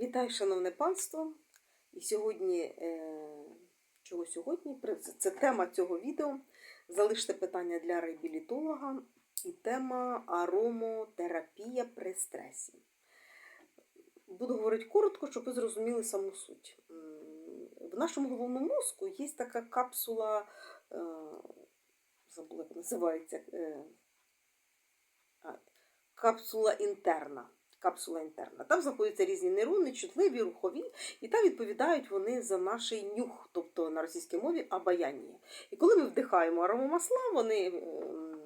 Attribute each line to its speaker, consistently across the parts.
Speaker 1: Вітаю, шановне панство! І сьогодні, е, чого сьогодні? Це тема цього відео. Залиште питання для реабілітолога і тема аромотерапія при стресі. Буду говорити коротко, щоб ви зрозуміли саму суть. В нашому головному мозку є така капсула, е, забула, як називається, е, капсула інтерна. Капсула інтерна. Там знаходяться різні нейрони, чутливі, рухові, і там відповідають вони за наш нюх, тобто на російській мові обаяння. І коли ми вдихаємо аромамасла, вони ем,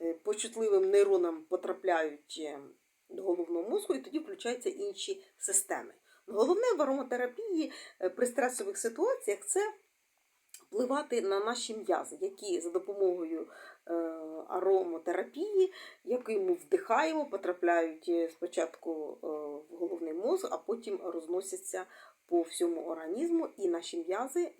Speaker 1: е, по чутливим нейронам потрапляють е, до головного мозку, і тоді включаються інші системи. Головне в ароматерапії е, при стресових ситуаціях це впливати на наші м'язи, які за допомогою е, аромотерапії, які ми вдихаємо, потрапляють е, спочатку е, в головний мозок, а потім розносяться по всьому організму, і наші м'язи.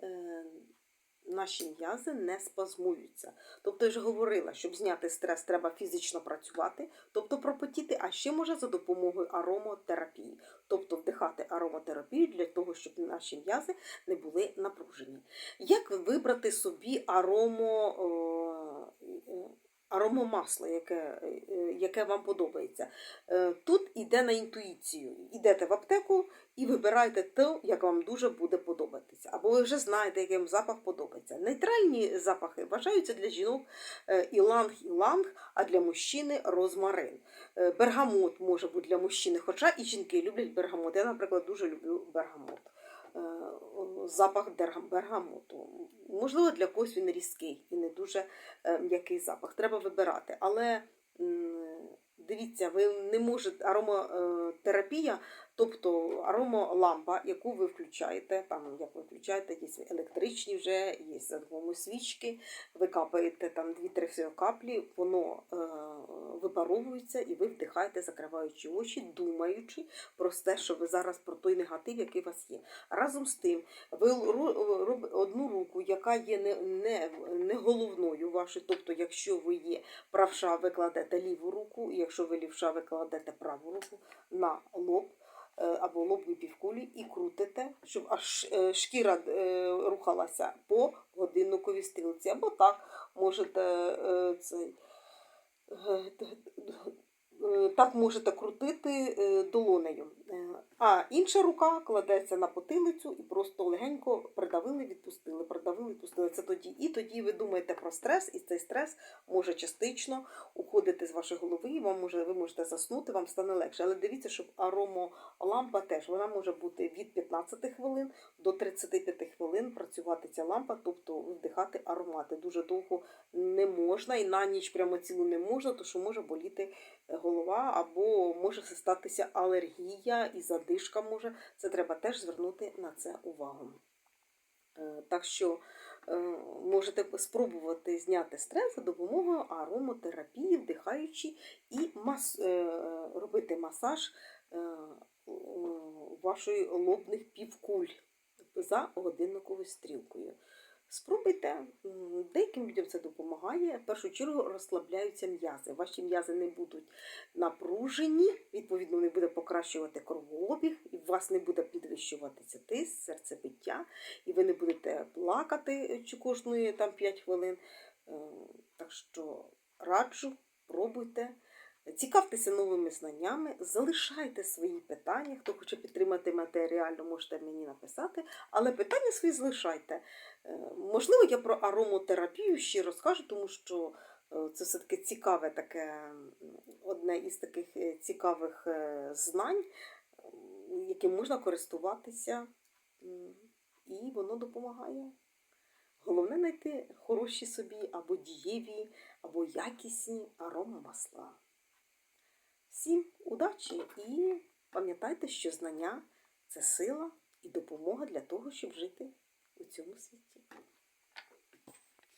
Speaker 1: Наші м'язи не спазмуються. Тобто я вже говорила, щоб зняти стрес, треба фізично працювати, тобто пропотіти, а ще може за допомогою аромотерапії, тобто вдихати аромотерапію для того, щоб наші м'язи не були напружені. Як вибрати собі аромо, е, е, аромомасло, яке, е, яке вам подобається? Тут йде на інтуїцію. Йдете в аптеку і вибираєте те, як вам дуже буде подобатися. Або ви вже знаєте, який вам запах подобається. Нейтральні запахи вважаються для жінок е, іланг-іланг, а для мужчини розмарин. Е, Бергамот може бути для мужчини, хоча і жінки люблять бергамот. Я, наприклад, дуже люблю бергамот. Е, Запах бергамоту. Можливо, для когось він різкий і не дуже м'який запах. Треба вибирати. Але дивіться, ви не можете ароматерапія, тобто аромалампа, яку ви включаєте, там як ви включаєте, є електричні вже, є за допомогою свічки, ви капаєте там 2-3 каплі, воно е, випаровується і ви вдихаєте, закриваючи очі, думаючи про те, що ви зараз про той негатив, який у вас є. Разом з тим, ви робите одну руку, яка є не, не, не головною вашою, тобто, якщо ви є правша, ви кладете ліву руку, якщо ви лівша, ви кладете праву руку на лоб е, або лобні півкулі і крутите, щоб аж е, шкіра е, рухалася по годинниковій стрілці. Або так можете цей. Так можете крутити долонею. А інша рука кладеться на потилицю і просто легенько придавили, відпустили, придавили, відпустили. Це тоді. І тоді ви думаєте про стрес, і цей стрес може частично уходити з вашої голови, і вам може, ви можете заснути, вам стане легше. Але дивіться, щоб аромолампа теж вона може бути від 15 хвилин до 35 хвилин працювати ця лампа, тобто вдихати аромати. Дуже довго не можна, і на ніч прямо цілу не можна, тому що може боліти голова, або може статися алергія і задишка може. Це треба теж звернути на це увагу. Е, Так що е, можете спробувати зняти стрес за допомогою ароматерапії, вдихаючи і мас, е, робити масаж вашої лобних півкуль за годинниковою стрілкою. Спробуйте, деяким людям це допомагає. В першу чергу розслабляються м'язи. Ваші м'язи не будуть напружені, відповідно, не буде покращувати кровообіг, і у вас не буде підвищуватися тиск, серцебиття, і ви не будете плакати чи кожної там 5 хвилин. Е, Так що раджу, пробуйте. Цікавтеся новими знаннями, залишайте свої питання. Хто хоче підтримати матеріально, можете мені написати, але питання свої залишайте. Е, Можливо, я про аромотерапію ще розкажу, тому що е, це все-таки цікаве таке, одне із таких е, цікавих знань, яким можна користуватися, і воно допомагає. Головне знайти хороші собі або дієві, або якісні аромамасла. Всім удачі і пам'ятайте, що знання це сила і допомога для того, щоб жити у цьому світі.